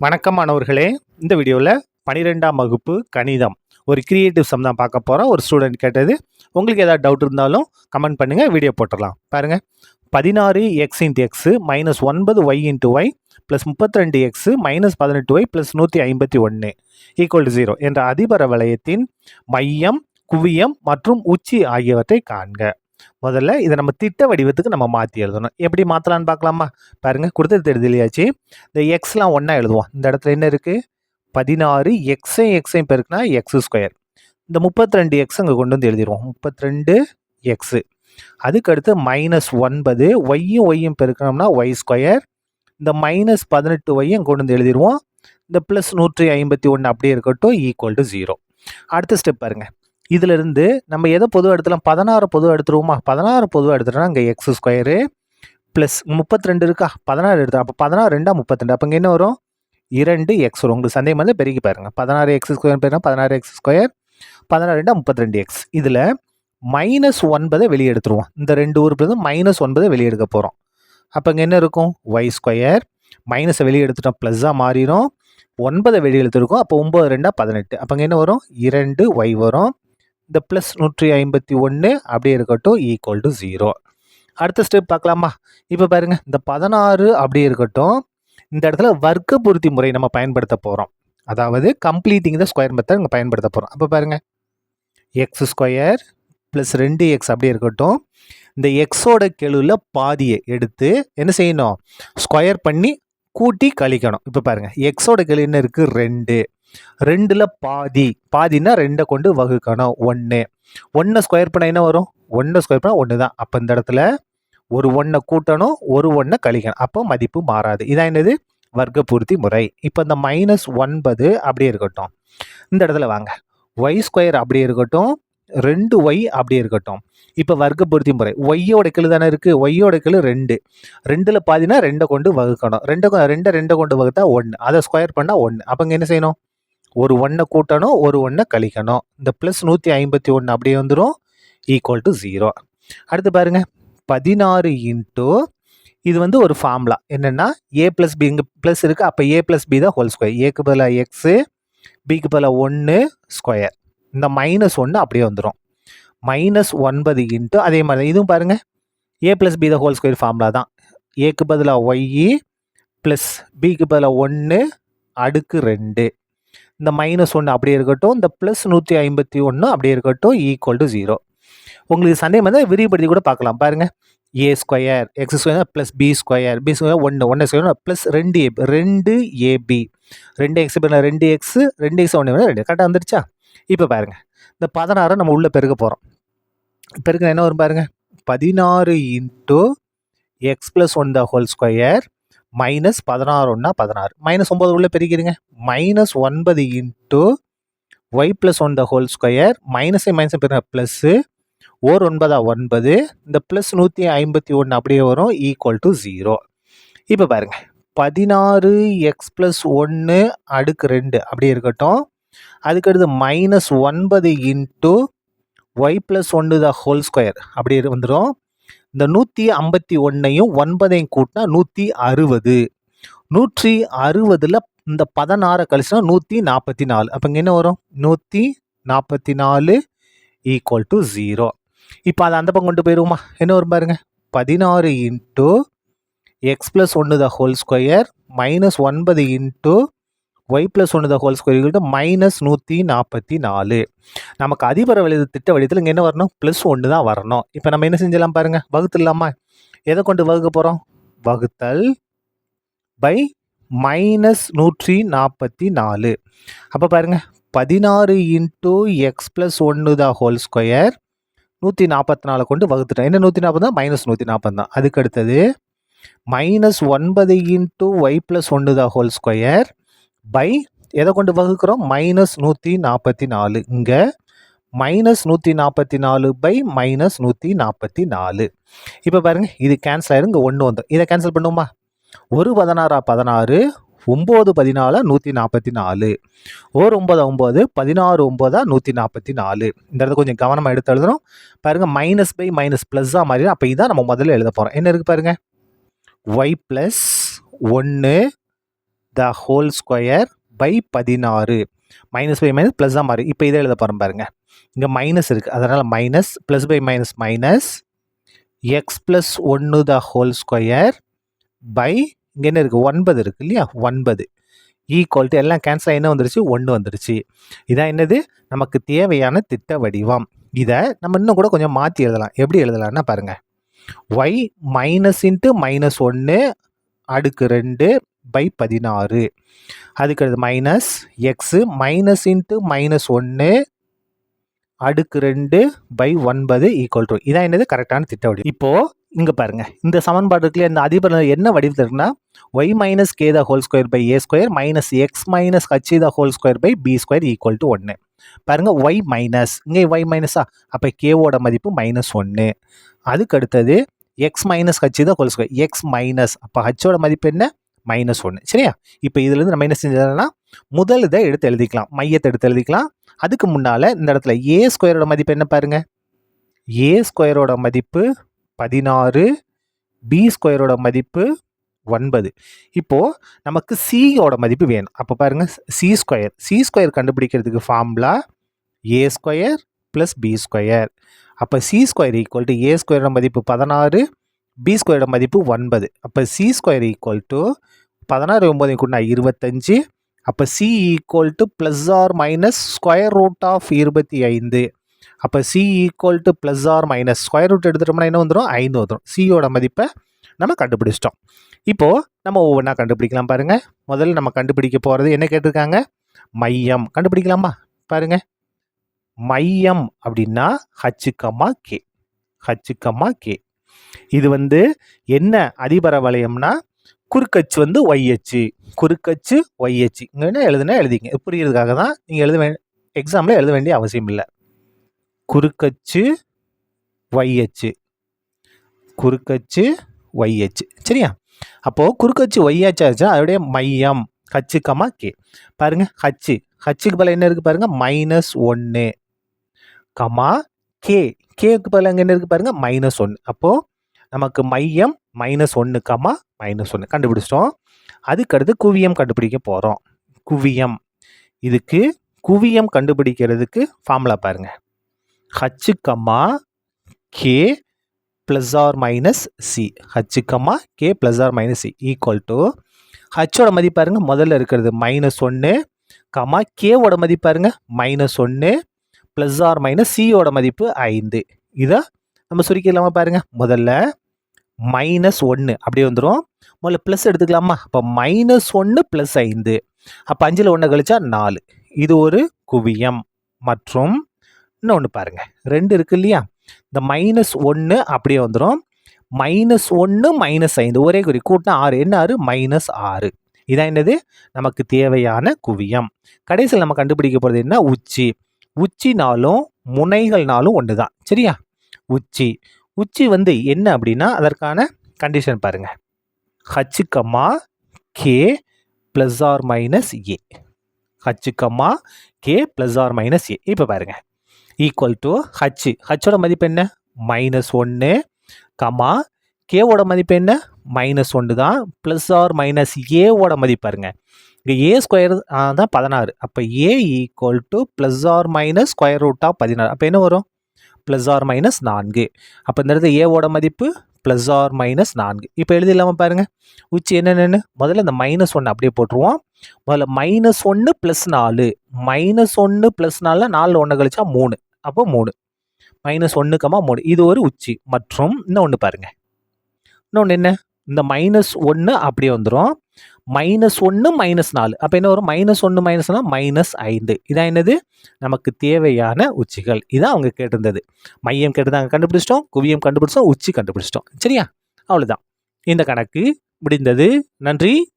வணக்கம் மாணவர்களே இந்த வீடியோவில் பனிரெண்டாம் வகுப்பு கணிதம் ஒரு கிரியேட்டிவ் சம் தான் பார்க்க போகிறோம் ஒரு ஸ்டூடெண்ட் கேட்டது உங்களுக்கு ஏதாவது டவுட் இருந்தாலும் கமெண்ட் பண்ணுங்கள் வீடியோ போட்டுடலாம். பாருங்கள் பதினாறு எக்ஸ் இன்ட்டு எக்ஸு மைனஸ் ஒன்பது ஒய் இன்ட்டு ஒய் ப்ளஸ் முப்பத்தி ரெண்டு எக்ஸு மைனஸ் பதினெட்டு ஒய் ப்ளஸ் நூற்றி ஐம்பத்தி ஒன்று ஈக்குவல் டு ஜீரோ என்ற அதிபர வளையத்தின் மையம் குவியம் மற்றும் உச்சி ஆகியவற்றை காண்க. முதல்ல இதை நம்ம திட்ட வடிவத்துக்கு நம்ம மாற்றி எழுதணும். எப்படி மாற்றலான்னு பார்க்கலாமா? பாருங்கள் கொடுத்தது எழுதியாச்சு இந்த எக்ஸ்லாம் ஒன்றா எழுதுவோம். இந்த இடத்துல என்ன இருக்குது பதினாறு எக்ஸையும் எக்ஸையும் பெருக்குனா எக்ஸ் ஸ்கொயர் இந்த முப்பத்தி ரெண்டு எக்ஸ் அங்கே கொண்டு வந்து எழுதிடுவோம் முப்பத்தி ரெண்டு எக்ஸு அதுக்கடுத்து மைனஸ் ஒன்பது ஒய்யும் ஒய்யும் பெருக்கணும்னா ஒய் ஸ்கொயர் இந்த மைனஸ் பதினெட்டு ஒய்யும் கொண்டு வந்து எழுதிடுவோம் இந்த ப்ளஸ் நூற்றி ஐம்பத்தி ஒன்று அப்படியே இருக்கட்டும் ஈக்குவல் டு ஜீரோ அடுத்த ஸ்டெப் பாருங்கள் இதிலிருந்து நம்ம எதை பொதுவாக எடுத்துலாம்? பதினாறு பொதுவாக எடுத்துருவோமா? பதினாறு பொதுவாக எடுத்துட்டோம்னா இங்கே எக்ஸ் ஸ்கொயரு ப்ளஸ் முப்பத்தி ரெண்டு இருக்கா? பதினாறு எடுத்துரும் அப்போ பதினாறு ரெண்டா முப்பத்திரெண்டு. அப்போ இங்கே என்ன வரும்? இரண்டு எக்ஸ் வரும். உங்களுக்கு சந்தேகம் வந்து பெருக்கி பாருங்க. பதினாறு எக்ஸ் ஸ்கொயர் பேருனா பதினாறு எக்ஸ் ஸ்கொயர் பதினாறு ரெண்டா முப்பத்தி ரெண்டு எக்ஸ் இதில் மைனஸ் ஒன்பதை வெளியே எடுத்துருவோம். இந்த ரெண்டு உறுப்புலேருந்து மைனஸ் ஒன்பதை வெளியே எடுக்க போகிறோம் அப்போ இங்கே என்ன இருக்கும்? ஒய் ஸ்கொயர் மைனஸை வெளியே எடுத்துட்டோம். ப்ளஸ்ஸாக மாறிடும் ஒன்பதை வெளியே எடுத்துருக்கோம். அப்போ ஒம்பது ரெண்டா பதினெட்டு. அப்போ இங்கே என்ன வரும்? இரண்டு ஒய் வரும். இந்த ப்ளஸ் நூற்றி ஐம்பத்தி ஒன்று அப்படியே இருக்கட்டும் ஈக்குவல் டு ஜீரோ அடுத்த ஸ்டெப் பார்க்கலாமா? இப்போ பாருங்கள் இந்த பதினாறு அப்படியே இருக்கட்டும் இந்த இடத்துல வர்க்க பொருத்தி முறை நம்ம பயன்படுத்த போகிறோம் அதாவது கம்ப்ளீட்டிங் த ஸ்கொயர் மெத்தட் நம்ம பயன்படுத்த போகிறோம் அப்போ பாருங்கள் எக்ஸ் ஸ்கொயர் ப்ளஸ் ரெண்டு எக்ஸ் அப்படியே இருக்கட்டும் இந்த எக்ஸோட கெழுவில் பாதியை எடுத்து என்ன செய்யணும்? ஸ்கொயர் பண்ணி கூட்டி கழிக்கணும். இப்போ பாருங்கள் எக்ஸோட கெழு என்ன இருக்குது ரெண்டு. ரெண்டில் பாதி. பாதினா ரெண்டை கொண்டு வகுக்கணும். ஒன்று ஒன்றை ஸ்கொயர் பண்ண என்ன வரும்? ஒன்றை ஸ்கொயர் பண்ணால் ஒன்று தான் அப்போ இந்த இடத்துல ஒரு ஒன்றை கூட்டணும் ஒரு ஒன்றை கழிக்கணும். அப்போ மதிப்பு மாறாது. இதான் என்னது? வர்க்க பூர்த்தி முறை. இப்போ இந்த மைனஸ் ஒன்பது அப்படியே இருக்கட்டும். இந்த இடத்துல வாங்க. ஒய் ஸ்கொயர் அப்படியே இருக்கட்டும். ரெண்டு ஒய் அப்படி இருக்கட்டும். இப்போ வர்க்க முறை. ஒய்யோட கிளு தானே இருக்குது ஒய்யோட கிளு ரெண்டு. ரெண்டில் பாதினா ரெண்டை கொண்டு வகுக்கணும். ரெண்டை கொ- ரெண்டை ரெண்டை கொண்டு வகுத்தா ஒன்று அதை ஸ்கொயர் பண்ணால் ஒன்று அப்போ இங்கே என்ன செய்யணும்? ஒரு ஒன்றை கூட்டணும் ஒரு ஒன்றை கழிக்கணும். இந்த ப்ளஸ் நூற்றி ஐம்பத்தி ஒன்று அப்படியே வந்துடும் ஈக்குவல் டு ஜீரோ அடுத்து பாருங்க பதினாறு இன்ட்டு இது வந்து ஒரு ஃபார்முலா என்னென்னா ஏ ப்ளஸ் பி இங்கே ப்ளஸ் இருக்குது அப்போ ஏ ப்ளஸ் பி தான் ஹோல் ஸ்கொயர் ஏக்கு பதிலாக எக்ஸு பிக்கு பதிலாக ஒன்று ஸ்கொயர் இந்த மைனஸ் ஒன்று அப்படியே வந்துடும் மைனஸ் ஒன்பது இன்ட்டு அதே மாதிரி. தான் இதுவும் பாருங்கள் A plus B the whole square formula தான். ஏக்கு பதிலாக ஒய்இ ப்ளஸ் பிக்கு பதிலாக ஒன்று அடுக்கு ரெண்டு. இந்த மைனஸ் ஒன்று அப்படியே இருக்கட்டும் இந்த ப்ளஸ் நூற்றி ஐம்பத்தி ஒன்று அப்படியே இருக்கட்டும் ஈக்குவல் டு ஜீரோ உங்களுக்கு சந்தேகம் வந்து விரிவுபடுத்தி கூட பார்க்கலாம். பாருங்கள் A square X square plus B square B square ஒன்று ஒன்று ஸ்கொயர் ப்ளஸ் ரெண்டு ஏ ரெண்டு ஏபி ரெண்டு எக்ஸ் ரெண்டு எக்ஸ் ரெண்டு எக்ஸ் ஒன்று ரெண்டு. கரெக்டாக வந்துருச்சா? இப்போ பாருங்கள் இந்த பதினாறு நம்ம உள்ளே பெருக்க போகிறோம் பெருக்க என்ன வரும் பாருங்க? பதினாறு into X plus one the whole square minus பதினாறு ஒன்றா பதினாறு. மைனஸ் ஒம்பது உள்ள பெருக்கிடுங்க. மைனஸ் ஒன்பது into Y plus one the whole square மைனஸை மைனஸை பெருங்க ப்ளஸ்ஸு ஓர் ஒன்பதா ஒன்பது. இந்த ப்ளஸ் நூற்றி ஐம்பத்தி ஒன்று அப்படியே வரும். ஈக்குவல் டு ஜீரோ இப்போ பாருங்கள் பதினாறு எக்ஸ் ப்ளஸ் ஒன்று அடுக்கு ரெண்டு அப்படி இருக்கட்டும். அதுக்கடுத்து மைனஸ் ஒன்பது இன்ட்டு ஒய் ப்ளஸ் ஒன்று த ஹோல் ஸ்கொயர் அப்படி வந்துடும் இந்த நூற்றி ஐம்பத்தி ஒன்றையும் ஒன்பதையும் கூட்டினா நூற்றி அறுபது நூற்றி அறுபதில் இந்த பதினாறை கழிச்சுனா நூற்றி நாற்பத்தி நாலு அப்போ இங்கே என்ன வரும்? நூற்றி நாற்பத்தி நாலு ஈக்குவல் டு ஜீரோ இப்போ அதை அந்த பக்கம் கொண்டு போயிடுவோமா என்ன வரும் பாருங்கள் பதினாறு இன்ட்டு எக்ஸ் ப்ளஸ் ஒன்று த ஹோல் ஸ்கொயர் மைனஸ் ஒன்பது இன்ட்டு ஒய் ப்ளஸ் ஒன்று த ஹோல் ஸ்கொயர் மைனஸ் நூற்றி நாற்பத்தி நாலு. நமக்கு அதிபர வழிது திட்ட வழியத்தில் இங்கே என்ன வரணும்? ப்ளஸ் ஒன்று தான் வரணும். இப்போ நம்ம என்ன செஞ்சலாம் பாருங்க? வகுத்துடலாமா? எதை கொண்டு வகுக்க போகிறோம் வகுத்தல் பை மைனஸ் நூற்றி நாற்பத்தி நாலு. அப்போ பாருங்க பதினாறு இன்ட்டு எக்ஸ் ப்ளஸ் ஒன்று த ஹோல் ஸ்கொயர் நூற்றி நாற்பத்தி நாலு கொண்டு வகுத்துட்டோம் என்ன நூற்றி நாற்பது தான் மைனஸ் நூற்றி நாற்பது தான். அதுக்கு அடுத்தது மைனஸ் ஒன்பது இன்ட்டு ஒய் ப்ளஸ் ஒன்று த ஹோல் ஸ்கொயர் பை எதை கொண்டு வகுக்கிறோம்? மைனஸ் நூற்றி நாற்பத்தி நாலு. இங்கே மைனஸ் நூற்றி நாற்பத்தி நாலு பை மைனஸ் நூற்றி நாற்பத்தி நாலு. இப்போ பாருங்கள் இது கேன்சல் ஆயிரும். இங்கே ஒன்று வந்துடும் இதை கேன்சல் பண்ணுவோமா? ஒரு பதினாறா பதினாறு ஒம்பது பதினாலா நூற்றி நாற்பத்தி நாலு. ஒரு ஒம்பது ஒம்பது பதினாறு ஒம்பதா நூற்றி நாற்பத்தி நாலு. இந்த இடத்துல கொஞ்சம் கவனமாக எடுத்து எழுதணும். பாருங்கள் மைனஸ் பை மைனஸ் ப்ளஸ்ஸாக மாறி அப்போ இதான் நம்ம முதல்ல எழுத போகிறோம் என்ன இருக்குது பாருங்கள் ஒய் ப்ளஸ் ஒன்று த ஹோல் ஸ்கொயர் பை பதினாறு. மைனஸ் பை மைனஸ் ப்ளஸ் தான் மாறி இப்போ இதை எழுத போகிறோம் பாருங்கள் இங்கே மைனஸ் இருக்குது அதனால் minus plus by minus minus X plus ஒன்று த ஹோல் ஸ்கொயர் பை இங்கே என்ன இருக்குது ஒன்பது இருக்குது இல்லையா? ஒன்பது. ஈக்குவல்ட்டு எல்லாம் கேன்சல் என்ன வந்துருச்சு? ஒன்று வந்துருச்சு. இதான் என்னது? நமக்கு தேவையான திட்ட வடிவம். இதை நம்ம இன்னும் கூட கொஞ்சம் மாற்றி எழுதலாம். எப்படி எழுதலாம்னா பாருங்கள் ஒய் மைனஸ் இன்ட்டு மைனஸ் ஒன்று அடுக்கு ரெண்டு பை பதினாறு. அதுக்கிறது minus X minus into minus ஒன்று அடுக்கு ரெண்டு பை ஒன்பது ஈக்குவல் டு இதான் என்னது? கரெக்டான திட்ட வடிவம். இப்போது இங்கே பாருங்கள் இந்த சமன்பாடு இந்த அதிபர் என்ன வடிவத்தில் இருக்குன்னா y minus k the whole square by a square minus x minus h the whole square by b square equal to ஒன்று பாருங்கள் ஒய் மைனஸ் இங்கே ஒய் மைனஸா அப்போ கேவோட மதிப்பு மைனஸ் ஒன்று அதுக்கு அடுத்தது X minus H the whole square X minus அப்போ ஹச்சோட மதிப்பு என்ன? மைனஸ் ஒன்று சரியா? இப்போ இதுலேருந்து நம்ம என்ன செஞ்சதுன்னா முதல் இதை எடுத்து எழுதிக்கலாம். மையத்தை எடுத்து எழுதிக்கலாம். அதுக்கு முன்னால் இந்த இடத்துல ஏ ஸ்கொயரோட மதிப்பு என்ன பாருங்க? ஏ ஸ்கொயரோட மதிப்பு பதினாறு பி ஸ்கொயரோட மதிப்பு ஒன்பது. இப்போது நமக்கு சியோட மதிப்பு வேணும். அப்போ பாருங்கள் சி ஸ்கொயர் சி ஸ்கொயர் கண்டுபிடிக்கிறதுக்கு formula A square plus B square அப்போ C square equal to A ஸ்கொயரோட மதிப்பு பதினாறு பி ஸ்கொயரோட மதிப்பு ஒன்பது. அப்போ சி ஸ்கொயர் ஈக்குவல் டு பதினாறு ஒம்பது கூட்டினா இருபத்தஞ்சு. அப்போ C equal to plus or minus square root of இருபத்தி ஐந்து. அப்போ C equal to plus or minus square root எடுத்துட்டோம்னா என்ன வந்துடும் ஐந்து வந்துடும் சியோட மதிப்பை நம்ம கண்டுபிடிச்சிட்டோம். இப்போது நம்ம ஒவ்வொன்றா கண்டுபிடிக்கலாம் பாருங்கள் முதல்ல நம்ம கண்டுபிடிக்க போகிறது என்ன கேட்டிருக்காங்க? மையம். கண்டுபிடிக்கலாமா? பாருங்கள் மையம் அப்படின்னா ஹச்சுக்கம்மா கே ஹச்சுக்கம்மா கே இது வந்து என்ன அதிபர வளையம்னா? குறுக்கச்சு வந்து ஒய்யச்சு குறுக்கச்சு ஒய்யச்சு இங்கே என்ன எழுதுனா எழுதிங்க. புரியறதுக்காக தான் நீங்கள் எழுத வே எக்ஸாமில் எழுத வேண்டிய அவசியம் இல்லை. குறுக்கச்சு ஒய்யச்சு குறுக்கச்சு ஒய்யச்சு சரியா? அப்போது குறுக்கச்சு ஒய்யாச்சாச்சா அதோடைய மையம் ஹச்சு கமா கே பாருங்க ஹச்சு ஹச்சுக்கு பதில் என்ன இருக்குது பாருங்கள் மைனஸ் ஒன்று கமா கே கேக்கு பதில் அங்கே என்ன இருக்குது பாருங்க? மைனஸ் ஒன்று அப்போது நமக்கு மையம் மைனஸ் ஒன்று மைனஸ் ஒன்று கண்டுபிடிச்சிட்டோம். அதுக்கடுத்து குவியம் கண்டுபிடிக்க போகிறோம் குவியம். இதுக்கு குவியம் கண்டுபிடிக்கிறதுக்கு ஃபார்முலா பாருங்க. H comma K plus R minus C H comma K plus R minus C equal to ஹச்சோட மதிப்பாருங்க முதல்ல இருக்கிறது மைனஸ் ஒன்று கம்மா கேவோட மதிப்பாருங்க மைனஸ் ஒன்று ப்ளஸ் ஆர் மைனஸ் சியோட மதிப்பு ஐந்து. இதை நம்ம சுருக்கிடலாமா பாருங்கள் முதல்ல மைனஸ் ஒன்று அப்படியே வந்துடும் முதல்ல ப்ளஸ் எடுத்துக்கலாமா? அப்போ மைனஸ் ஒன்று ப்ளஸ் ஐந்து. அப்போ அஞ்சில் ஒன்று கழிச்சா நாலு. இது ஒரு குவியம். மற்றும் இன்னொன்று பாருங்கள் ரெண்டு இருக்கு இல்லையா? இந்த மைனஸ் ஒன்று அப்படியே வந்துடும் மைனஸ் ஒன்று மைனஸ் ஐந்து. ஒரே குறி. கூட்டினா ஆறு. என்ன ஆறு? மைனஸ் ஆறு. இதான் என்னது? நமக்கு தேவையான குவியம். கடைசியில் நம்ம கண்டுபிடிக்க போகிறது என்ன? உச்சி. உச்சினாலும் முனைகள்னாலும் ஒன்று தான் சரியா? உச்சி. உச்சி வந்து என்ன அப்படின்னா அதற்கான கண்டிஷன் பாருங்க. H comma K plus R minus A H comma K plus R minus A இப்போ பாருங்க. ஈக்குவல் டு ஹச்சு ஹச்சோட மதிப்பு என்ன? மைனஸ் ஒன்று கமா கேவோட மதிப்பு என்ன? மைனஸ் ஒன்று தான் ப்ளஸ் ஆர் மைனஸ் ஏவோட மதிப்பு பாருங்க. இங்கே ஏ ஸ்கொயர் தான் பதினாறு. அப்போ A equal to plus or minus square root of பதினாறு. அப்போ என்ன வரும்? ப்ளஸ் ஆர் மைனஸ் நான்கு. அப்போ இந்த இடத்துல ஏவோட மதிப்பு ப்ளஸ் ஆர் மைனஸ் நான்கு. இப்போ எழுதிடலாமா பாருங்கள் உச்சி என்னென்னு முதல்ல இந்த மைனஸ் ஒன்று அப்படியே போட்டுருவோம். முதல்ல மைனஸ் ஒன்று ப்ளஸ் நாலு. மைனஸ் ஒன்று ப்ளஸ் நாலில் நாலில் ஒன்று கழிச்சா மூணு. அப்போ மூணு. மைனஸ் ஒன்றுக்கமா மூணு. இது ஒரு உச்சி. மற்றும் இன்னும் ஒன்று பாருங்கள் இன்னொன்று என்ன? இந்த மைனஸ் ஒன்று அப்படியே வந்துடும் மைனஸ் ஒன்று மைனஸ் நாலு. அப்போ என்ன வரும்? மைனஸ் ஒன்று மைனஸ்னா மைனஸ் ஐந்து. இதான் என்னது? நமக்கு தேவையான உச்சிகள். இதான் அவங்க கேட்டிருந்தது. மையம் கேட்டதாங்க கண்டுபிடிச்சிட்டோம். குவியம் கண்டுபிடிச்சோம். உச்சி கண்டுபிடிச்சிட்டோம். சரியா? அவ்வளோதான் இந்த கணக்கு முடிந்தது. நன்றி.